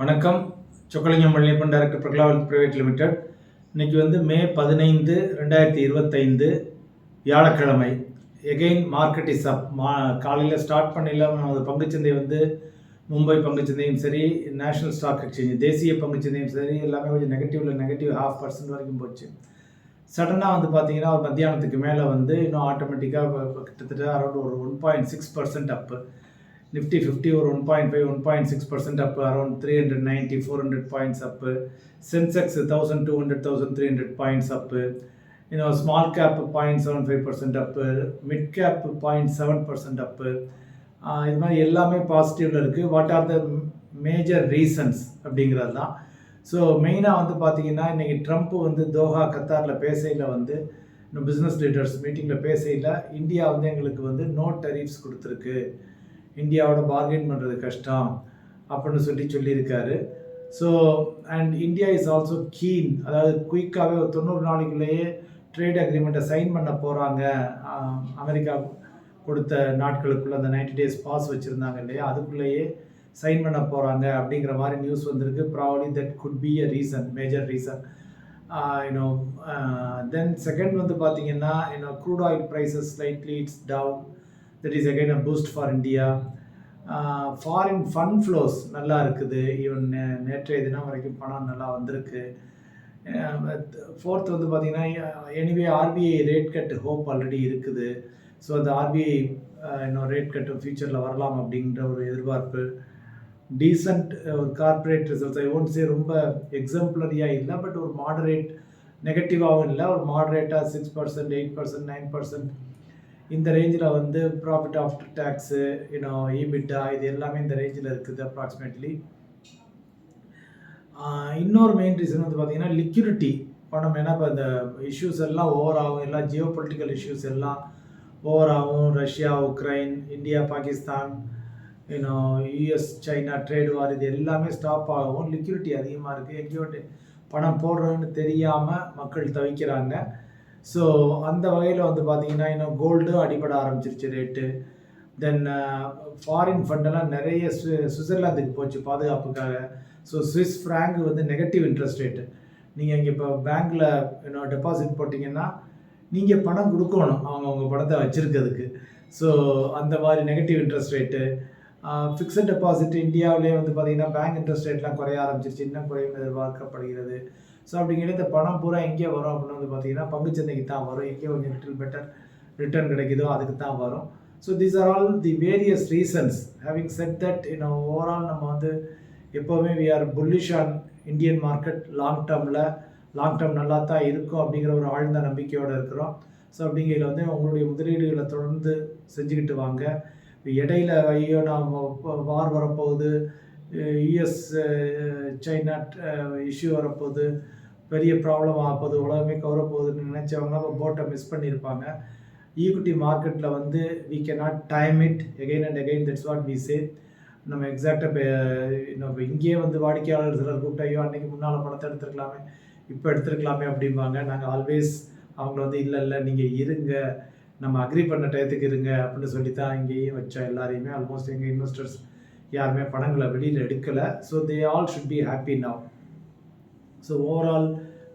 வணக்கம். சொக்கலிங்கம் மல்லியப்பன் டைரக்டர் பிரகலாவல் private limited. இன்றைக்கி வந்து மே பதினைந்து ரெண்டாயிரத்தி இருபத்தைந்து வியாழக்கிழமை. எகெயின் மார்க்கெட் இஸ் அப் மா காலையில் ஸ்டார்ட் பண்ணல நமது பங்குச்சந்தை வந்து மும்பை பங்குச்சந்தையும் சரி நேஷனல் ஸ்டாக் எக்ஸ்சேஞ்ச் தேசிய பங்குச்சந்தையும் சரி எல்லாமே கொஞ்சம் நெகட்டிவில் நெகட்டிவ் ஹாஃப் பர்சன்ட் வரைக்கும் போச்சு. சடனாக வந்து பார்த்தீங்கன்னா ஒரு மத்தியானத்துக்கு மேலே வந்து இன்னும் ஆட்டோமேட்டிக்காக கிட்டத்தட்ட அரௌண்ட் ஒரு one point six percent up Nifty fifty ஒரு one point five one point six percent up around three hundred ninety four hundred points up Sensex thousand two hundred thousand three hundred points up இன்னும் small cap point seven five percent up mid cap point seven percent up இது மாதிரி எல்லாமே பாசிட்டிவில் இருக்குது what are the major reasons அப்படிங்கிறது தான். So மெயினாக வந்து பார்த்தீங்கன்னா இன்றைக்கி ட்ரம்ப் வந்து தோஹா கத்தாரில் பேசையில் வந்து இன்னும் பிஸ்னஸ் லீடர்ஸ் மீட்டிங்கில் பேசையில் இந்தியா வந்து எங்களுக்கு வந்து நோ டெரிஃப்ஸ் கொடுத்துருக்கு. இந்தியாவோட பார்கெயின் பண்ணுறது கஷ்டம் அப்படின்னு சொல்லி சொல்லியிருக்காரு. So and India is also keen அதாவது குயிக்காகவே ஒரு தொண்ணூறு நாளைக்குள்ளேயே ட்ரேட் அக்ரிமெண்ட்டை சைன் பண்ண போகிறாங்க அமெரிக்கா கொடுத்த நாட்களுக்குள்ளே அந்த நைன்டி டேஸ் பாஸ் வச்சுருந்தாங்க இல்லையா? அதுக்குள்ளேயே சைன் பண்ண போகிறாங்க அப்படிங்கிற மாதிரி நியூஸ் வந்திருக்கு. Probably that could be a reason major reason you know then second வந்து பார்த்தீங்கன்னா you know crude oil prices slightly it's down that is again a boost for India foreign fund flows நல்லா இருக்குது. Even நே uh, நேற்றைய தினம் வரைக்கும் பணம் நல்லா வந்திருக்கு. Uh, ஃபோர்த் வந்து பார்த்திங்கன்னா anyway RBI rate cut hope already இருக்குது. ஸோ அந்த ஆர்பிஐ இன்னும் ரேட் கட்டு ஃபியூச்சரில் வரலாம் அப்படின்ற ஒரு எதிர்பார்ப்பு. டீசன்ட் uh, ஒரு corporate results I won't say ரொம்ப எக்ஸாம்பிளரியாக இல்லை பட் ஒரு மாடரேட் நெகட்டிவாகவும் இல்லை. ஒரு மாடரேட்டாக six percent eight percent nine percent இந்த ரேஞ்சில் வந்து ப்ராஃபிட் ஆஃப்டர் டேக்ஸு இன்னும் ஈபிட்டா இது எல்லாமே இந்த ரேஞ்சில் இருக்குது அப்ராக்சிமேட்லி இன்னொரு மெயின் ரீசன் வந்து பார்த்தீங்கன்னா லிக்யூரிட்டி பணம் ஏன்னா இப்போ இந்த இஷ்யூஸ் எல்லாம் ஓவர் ஆகும். எல்லாம் ஜியோ பொலிட்டிக்கல் இஷ்யூஸ் எல்லாம் ஓவர் ஆகும். ரஷ்யா உக்ரைன் இந்தியா பாகிஸ்தான் இன்னும் யூஎஸ் சைனா ட்ரேட் வார் இது எல்லாமே ஸ்டாப் ஆகும். லிக்யூரிட்டி அதிகமாக இருக்குது எங்கேயோ பணம் போடுறோன்னு தெரியாமல் மக்கள் தவிக்கிறாங்க. ஸோ அந்த வகையில் வந்து பார்த்தீங்கன்னா இன்னும் கோல்டும் அடிபட ஆரம்பிச்சிருச்சு ரேட்டு தென் ஃபாரின் ஃபண்டெல்லாம் நிறைய சு சுவிட்சர்லாந்துக்கு போச்சு பாதுகாப்புக்காக. ஸோ சுவிஸ் ஃப்ராங்க் வந்து நெகட்டிவ் இன்ட்ரெஸ்ட் ரேட்டு நீங்கள் இங்கே இப்போ பேங்க்கில் இன்னும் டெபாசிட் போட்டிங்கன்னா நீங்கள் பணம் கொடுக்கணும் அவங்க உங்கள் பணத்தை வச்சுருக்கிறதுக்கு. ஸோ அந்த மாதிரி negative interest rate fixed deposit இந்தியாவிலே வந்து பார்த்திங்கன்னா பேங்க் இன்ட்ரெஸ்ட் ரேட்லாம் குறைய ஆரம்பிச்சிருச்சு. இன்னும் குறையும் எதிர்பார்க்கப்படுகிறது. ஸோ அப்படிங்கிற இந்த பணம் பூரா எங்கே வரும் அப்படின்னு வந்து பார்த்தீங்கன்னா பங்குச்சந்தைக்கு தான் வரும். எங்கே கொஞ்சம் லிட்டில் பெட்டர் ரிட்டர்ன் கிடைக்குதோ அதுக்கு தான் வரும் so these are all the various reasons having said that இன்னும் ஓவரால் நம்ம வந்து எப்போவுமே we are bullish on Indian market long டேர்மில் லாங் டேர்ம் நல்லா தான் இருக்கும் அப்படிங்கிற ஒரு ஆழ்ந்த நம்பிக்கையோடு இருக்கிறோம். ஸோ அப்படிங்கிறத வந்து உங்களுடைய முதலீடுகளை தொடர்ந்து செஞ்சுக்கிட்டு வாங்க. இடையில ஐயோ நான் வார் வரப்போகுது. யுஎஸ் சைனா இஷ்யூ வரப்போகுது. பெரிய ப்ராப்ளம் ஆகப்போகுது. உலகமே கவரப்போகுதுன்னு நினச்சவங்க அப்போ போட்டை மிஸ் பண்ணியிருப்பாங்க. ஈக்விட்டி மார்க்கெட்டில் வந்து we cannot time it again and again that's what we say நம்ம எக்ஸாக்டாக இப்போ நம்ம இங்கேயே வந்து வாடிக்கையாளர் சிலர் கூப்பிட்டையோ அன்றைக்கி முன்னால் பணத்தை எடுத்துருக்கலாமே இப்போ எடுத்துருக்கலாமே அப்படிம்பாங்க. நாங்கள் ஆல்வேஸ் அவங்கள வந்து இல்லை இல்லை நீங்கள் இருங்க. நம்ம அக்ரி பண்ண டயத்துக்கு இருங்க அப்படின்னு சொல்லி தான் இங்கேயும் வச்சோம் எல்லாரையுமே. ஆல்மோஸ்ட் எங்கள் இன்வெஸ்டர்ஸ் யாருமே படங்களை வெளியில் எடுக்கலை. So they all should be happy now so overall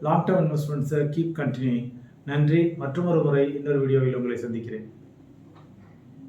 long term இன்வெஸ்ட்மெண்ட்ஸை keep continue நன்றி. மற்றொரு முறை இன்னொரு வீடியோவில் உங்களை சந்திக்கிறேன்.